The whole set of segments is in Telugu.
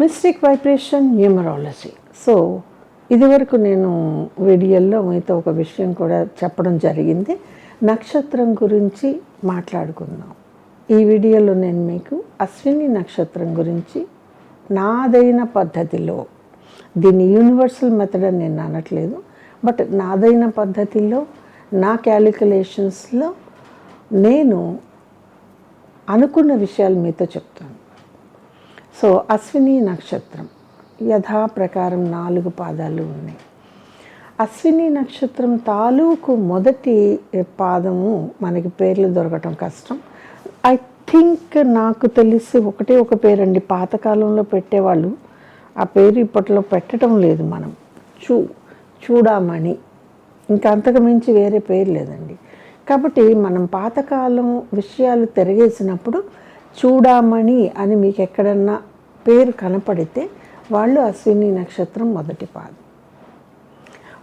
Mystic vibration numerology. సో ఇదివరకు నేను వీడియోల్లో మీతో ఒక విషయం కూడా చెప్పడం జరిగింది. నక్షత్రం గురించి మాట్లాడుకుందాం. ఈ వీడియోలో నేను మీకు అశ్విని నక్షత్రం గురించి నాదైన పద్ధతిలో దీన్ని యూనివర్సల్ మెథడ్ అని నేను అనట్లేదు బట్ నాదైన పద్ధతిలో నా క్యాలిక్యులేషన్స్లో నేను అనుకున్న విషయాలు మీతో చెప్తాను. సో అశ్విని నక్షత్రం. యథా ప్రకారం నాలుగు పాదాలు ఉన్నాయి. అశ్విని నక్షత్రం తాలూకు మొదటి పాదము మనకి పేర్లు దొరకటం కష్టం. ఐ థింక్ నాకు తెలిసి ఒకటే ఒక పేరండి. పాతకాలంలో పెట్టేవాళ్ళు ఆ పేరు ఇప్పట్లో పెట్టడం లేదు మనం. చూ చూడామణి. ఇంకా అంతకు మించి వేరే పేరు లేదండి. కాబట్టి మనం పాతకాలం విషయాలు తిరగేసినప్పుడు చూడామణి అని మీకు ఎక్కడన్నా పేరు కనపడితే వాళ్ళు అశ్విని నక్షత్రం మొదటి పాదం.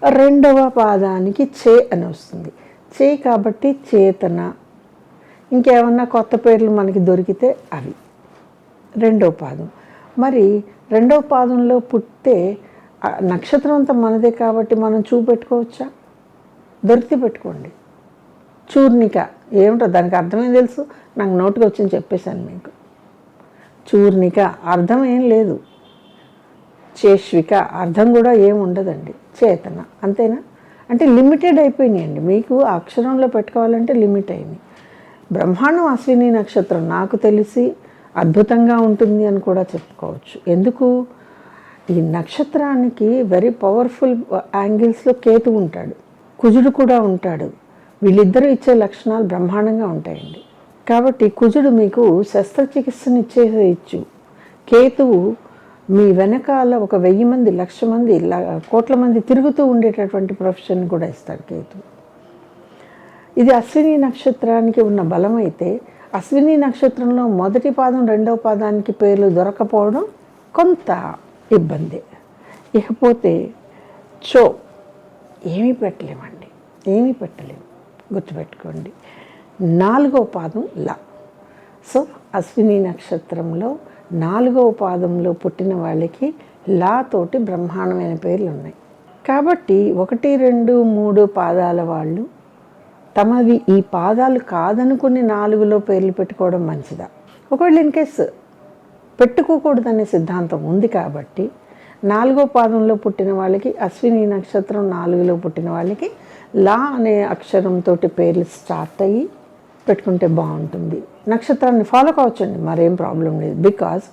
రెండవ పాదానికి చే అని వస్తుంది. చే కాబట్టి చేతన. ఇంకేమన్నా కొత్త పేర్లు మనకి దొరికితే అవి. రెండవ పాదం. మరి రెండవ పాదంలో పుట్టితే నక్షత్రం అంతా మనదే కాబట్టి మనం చూపెట్టుకోవచ్చా? దొరికితే పెట్టుకోండి. చూర్ణిక ఏమిటో దానికి అర్థమేం తెలుసు? నాకు నోటుకు వచ్చింది చెప్పేశాను మీకు. చూర్ణిక అర్థం ఏం లేదు. చేష్విక. అర్థం కూడా ఏం ఉండదండి. చేతన. అంతేనా? అంటే లిమిటెడ్ అయిపోయినాయండి. మీకు అక్షరంలో పెట్టుకోవాలంటే లిమిట్ అయింది. బ్రహ్మాండం అశ్విని నక్షత్రం నాకు తెలిసి అద్భుతంగా ఉంటుంది అని కూడా చెప్పుకోవచ్చు. ఎందుకు? ఈ నక్షత్రానికి వెరీ పవర్ఫుల్ యాంగిల్స్లో కేతు ఉంటాడు. కుజుడు కూడా ఉంటాడు. వీళ్ళిద్దరూ ఇచ్చే లక్షణాలు బ్రహ్మాండంగా ఉంటాయండి. కాబట్టి కుజుడు మీకు శస్త్రచికిత్సను ఇచ్చేయచ్చు కేతువు మీ వెనకాల ఒక వెయ్యి మంది లక్ష మంది కోట్ల మంది తిరుగుతూ ఉండేటటువంటి ప్రొఫెషన్ కూడా ఇస్తాడు కేతు. ఇది అశ్విని నక్షత్రానికి ఉన్న బలం అయితే అశ్విని నక్షత్రంలో మొదటి పాదం రెండవ పాదానికి పేర్లు దొరకపోవడం కొంత ఇబ్బంది. ఇకపోతే చో ఏమీ పెట్టలేమండి. ఏమీ పెట్టలేము. గుర్తుపెట్టుకోండి. నాలుగో పాదం లా. సో అశ్విని నక్షత్రంలో నాలుగవ పాదంలో పుట్టిన వాళ్ళకి లా తోటి బ్రహ్మాండమైన పేర్లు ఉన్నాయి. కాబట్టి ఒకటి రెండు మూడు పాదాల వాళ్ళు తమవి ఈ పాదాలు కాదనుకుని నాలుగులో పేర్లు పెట్టుకోవడం మంచిదా? ఒకవేళ ఇన్ కేస్ పెట్టుకోకూడదనే సిద్ధాంతం ఉంది కాబట్టి నాలుగో పాదంలో పుట్టిన వాళ్ళకి అశ్విని నక్షత్రం నాలుగులో పుట్టిన వాళ్ళకి లా అనే అక్షరంతో పేర్లు స్టార్ట్ అయ్యి పెట్టుకుంటే బాగుంటుంది. నక్షత్రాన్ని ఫాలో కావచ్చండి మరేం ప్రాబ్లం లేదు. బికాజ్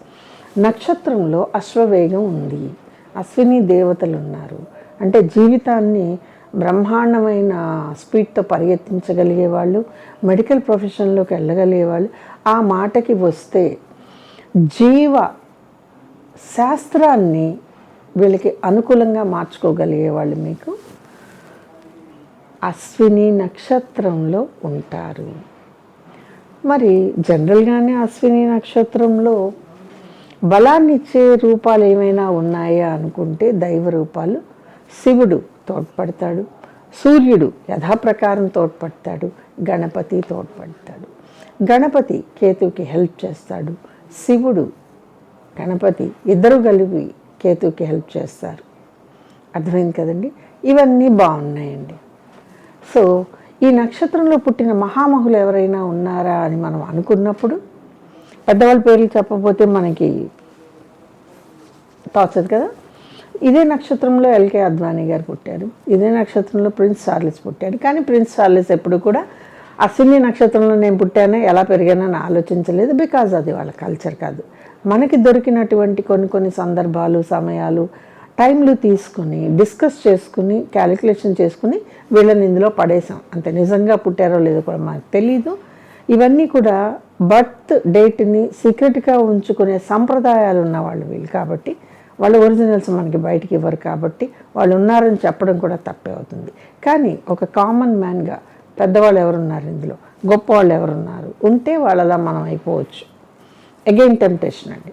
నక్షత్రంలో అశ్వవేగం ఉంది. అశ్విని దేవతలు ఉన్నారు. అంటే జీవితాన్ని బ్రహ్మాండమైన స్పీడ్తో పరిగెత్తించగలిగే వాళ్ళు మెడికల్ ప్రొఫెషన్లోకి వెళ్ళగలిగే వాళ్ళు ఆ మాటకి వస్తే జీవ శాస్త్రాన్ని వీళ్ళకి అనుకూలంగా మార్చుకోగలిగే వాళ్ళు మీకు అశ్విని నక్షత్రంలో ఉంటారు. మరి జనరల్గానే అశ్విని నక్షత్రంలో బలాన్ని ఇచ్చే రూపాలు ఏమైనా ఉన్నాయా అనుకుంటే దైవ రూపాలు శివుడు తోడ్పడతాడు సూర్యుడు యథాప్రకారం తోడ్పడతాడు గణపతి తోడ్పడతాడు. గణపతి కేతుకి హెల్ప్ చేస్తాడు శివుడు గణపతి ఇద్దరు కలిపి కేతుకి హెల్ప్ చేస్తారు. అర్థమైంది కదండి? ఇవన్నీ బాగున్నాయండి. సో ఈ నక్షత్రంలో పుట్టిన మహామహులు ఎవరైనా ఉన్నారా అని మనం అనుకున్నప్పుడు పెద్దవాళ్ళ పేర్లు చెప్పకపోతే మనకి తోచదు కదా? ఇదే నక్షత్రంలో ఎల్కే అద్వానీ గారు పుట్టారు. ఇదే నక్షత్రంలో ప్రిన్స్ చార్లెస్ పుట్టాడు కానీ ప్రిన్స్ చార్లెస్ ఎప్పుడు కూడా అశ్విని నక్షత్రంలో నేను పుట్టానో ఎలా పెరిగానని ఆలోచించలేదు బికాజ్ అది వాళ్ళ కల్చర్ కాదు. మనకి దొరికినటువంటి కొన్ని కొన్ని సందర్భాలు సమయాలు టైంలు తీసుకుని డిస్కస్ చేసుకుని క్యాలిక్యులేషన్ చేసుకుని వీళ్ళని ఇందులో పడేసాం. అంతే నిజంగా పుట్టారో లేదో కూడా మనకు తెలీదు. ఇవన్నీ కూడా బర్త్ డేట్ని సీక్రెట్గా ఉంచుకునే సంప్రదాయాలు ఉన్న వాళ్ళు వీళ్ళు కాబట్టి వాళ్ళ ఒరిజినల్స్ మనకి బయటికి ఇవ్వరు కాబట్టి వాళ్ళు ఉన్నారని చెప్పడం కూడా తప్పే అవుతుంది. కానీ ఒక కామన్ మ్యాన్గా పెద్దవాళ్ళు ఎవరున్నారు ఇందులో? గొప్ప వాళ్ళు ఎవరున్నారు? ఉంటే వాళ్ళలా మనం అయిపోవచ్చు. అగైన్ టెంప్టేషన్ అండి.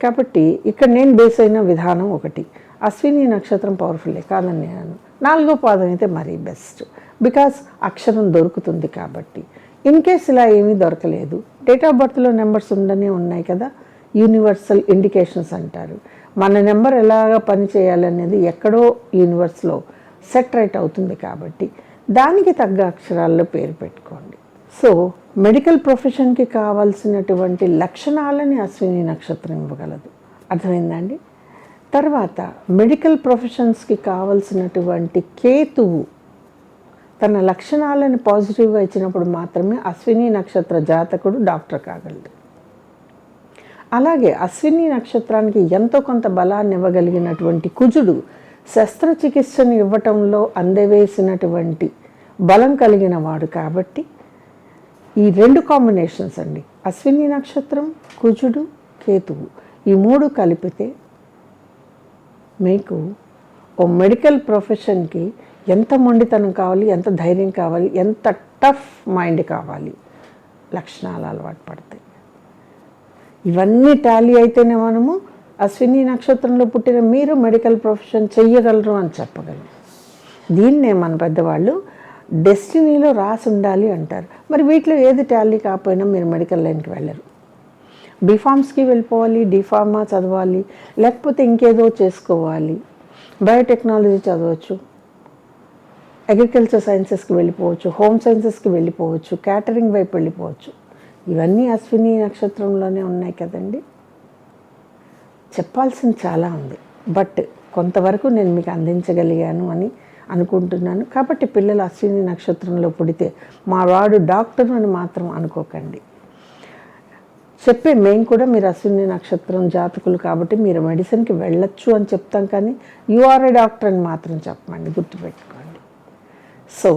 కాబట్టి ఇక్కడ నేను బేస్ అయిన విధానం ఒకటి. అశ్విని నక్షత్రం పవర్ఫుల్లే కాదని నేను నాలుగో పాదం అయితే మరీ బెస్ట్ బికాస్ అక్షరం దొరుకుతుంది కాబట్టి. ఇన్ కేస్ ఇలా ఏమీ దొరకలేదు డేట్ ఆఫ్ బర్త్లో నెంబర్స్ ఉండనే ఉన్నాయి కదా యూనివర్సల్ ఇండికేషన్స్ అంటారు. మన నెంబర్ ఎలాగ పని చేయాలనేది ఎక్కడో యూనివర్స్లో సెట్ రైట్ అవుతుంది కాబట్టి దానికి తగ్గ అక్షరాల్లో పేరు పెట్టుకోండి. సో మెడికల్ ప్రొఫెషన్కి కావాల్సినటువంటి లక్షణాలని అశ్విని నక్షత్రం ఇవ్వగలదు. అర్థమైందండి తర్వాత మెడికల్ ప్రొఫెషన్స్కి కావలసినటువంటి కేతువు తన లక్షణాలను పాజిటివ్గా ఇచ్చినప్పుడు మాత్రమే అశ్విని నక్షత్ర జాతకుడు డాక్టర్ కాగలడు. అలాగే అశ్విని నక్షత్రానికి ఎంతో కొంత బలాన్ని ఇవ్వగలిగినటువంటి కుజుడు శస్త్రచికిత్సను ఇవ్వటంలో అందవేసినటువంటి బలం కలిగిన వాడు కాబట్టి ఈ రెండు కాంబినేషన్స్ అండి. అశ్విని నక్షత్రం కుజుడు కేతువు ఈ మూడు కలిపితే మీకు ఓ మెడికల్ ప్రొఫెషన్కి ఎంత మొండితనం కావాలి ఎంత ధైర్యం కావాలి ఎంత టఫ్ మైండ్ కావాలి లక్షణాలు అలవాటు పడతాయి. ఇవన్నీ టాలీ అయితేనే మనము అశ్విని నక్షత్రంలో పుట్టిన మీరు మెడికల్ ప్రొఫెషన్ చెయ్యగలరు అని చెప్పగలరు. దీన్నే మన పెద్దవాళ్ళు డెస్టినీలో రాసి ఉండాలి అంటారు. మరి వీటిలో ఏది టాలీ కాకపోయినా మీరు మెడికల్ లైన్కి వెళ్ళరు. బీఫామ్స్కి వెళ్ళిపోవాలి డిఫార్మా చదవాలి లేకపోతే ఇంకేదో చేసుకోవాలి. బయోటెక్నాలజీ చదవచ్చు. అగ్రికల్చర్ సైన్సెస్కి వెళ్ళిపోవచ్చు హోమ్ సైన్సెస్కి వెళ్ళిపోవచ్చు క్యాటరింగ్ వైపు వెళ్ళిపోవచ్చు. ఇవన్నీ అశ్విని నక్షత్రంలోనే ఉన్నాయి కదండి. చెప్పాల్సింది చాలా ఉంది. బట్ కొంతవరకు నేను మీకు అందించగలిగాను అని అనుకుంటున్నాను. కాబట్టి పిల్లలు అశ్విని నక్షత్రంలో పుడితే మా వాడు డాక్టర్ అని మాత్రం అనుకోకండి. చెప్పే మేము కూడా మీరు అశ్విని నక్షత్రం జాతకులు కాబట్టి మీరు మెడిసిన్కి వెళ్ళొచ్చు అని చెప్తాం కానీ యు ఆర్ ఏ డాక్టర్ అని మాత్రం చెప్పమండి గుర్తుపెట్టుకోండి. సో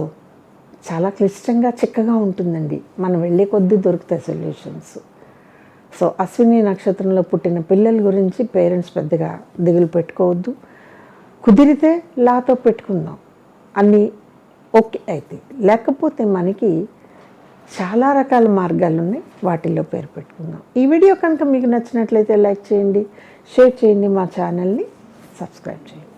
చాలా క్లిష్టంగా చిక్కగా ఉంటుందండి. మనం వెళ్ళే కొద్దీ దొరుకుతాయి సొల్యూషన్స్ సో అశ్విని నక్షత్రంలో పుట్టిన పిల్లల గురించి పేరెంట్స్ పెద్దగా దిగులు పెట్టుకోవద్దు. కుదిరితే లాతో పెట్టుకుందాం. అన్నీ ఓకే అయితే. లేకపోతే మనకి చాలా రకాల మార్గాలు ఉన్నాయి. వాటిల్లో పేరు పెట్టుకుందాం. ఈ వీడియో కనుక మీకు నచ్చినట్లయితే లైక్ చేయండి షేర్ చేయండి మా ఛానల్ని సబ్స్క్రైబ్ చేయండి.